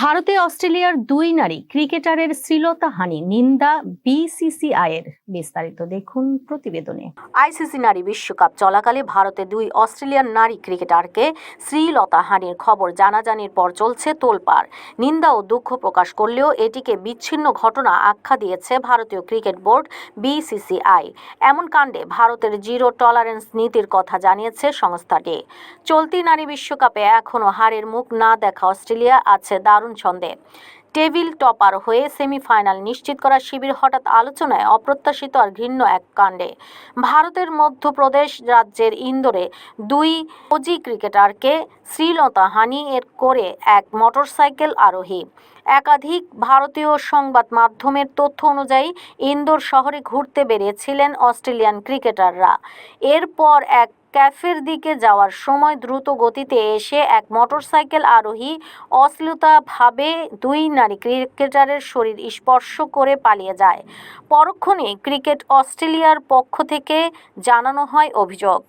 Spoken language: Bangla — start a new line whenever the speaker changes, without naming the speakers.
ভারতে অস্ট্রেলিয়ার দুই নারী ক্রিকেটারের শ্লীলতাহানি নিন্দা বিসিসিআইয়ের বিস্তারিত দেখুন প্রতিবেদনে। আইসিসি নারী বিশ্বকাপ চলাকালে ভারতে দুই অস্ট্রেলিয়ান নারী ক্রিকেটারকে শ্লীলতাহানির খবর জানাজানির পর চলছে তোলপাড়। নিন্দা ও দুঃখ প্রকাশ করলেও এটিকে বিচ্ছিন্ন ঘটনা আখ্যা দিয়েছে ভারতীয় ক্রিকেট বোর্ড বিসিসিআই এমন কাণ্ডে ভারতের জিরো টলারেন্স নীতির কথা জানিয়েছে সংস্থাটি চলতি নারী বিশ্বকাপে এখনও হারের মুখ না দেখা অস্ট্রেলিয়া, আছে দারুণ ছন্দে। টেবিল টপার হয়ে সেমিফাইনাল নিশ্চিত করা শিবির হঠাৎ আলোচনায় অপ্রত্যাশিত আর ঘৃণ্য এক কাণ্ডে। ভারতের মধ্যপ্রদেশ রাজ্যের ইন্দোরে দুই অজি ক্রিকেটারকে শ্রীলতা হানি এর করে এক মোটরসাইকেল আরোহী। একাধিক ভারতীয় সংবাদ মাধ্যমের তথ্য অনুযায়ী ইন্দোর শহরে ঘুরতে বেরিয়েছিলেন অস্ট্রেলিয়ান ক্রিকেটাররা। এরপর এক ক্যাফের দিকে যাওয়ার সময় দ্রুত গতিতে এসে এক মোটরসাইকেল আরোহী অশ্লীলতাভাবে দুই নারী ক্রিকেটারের শরীর স্পর্শ করে পালিয়ে যায়। পরক্ষণে ক্রিকেট অস্ট্রেলিয়ার পক্ষ থেকে জানানো হয় অভিযোগ।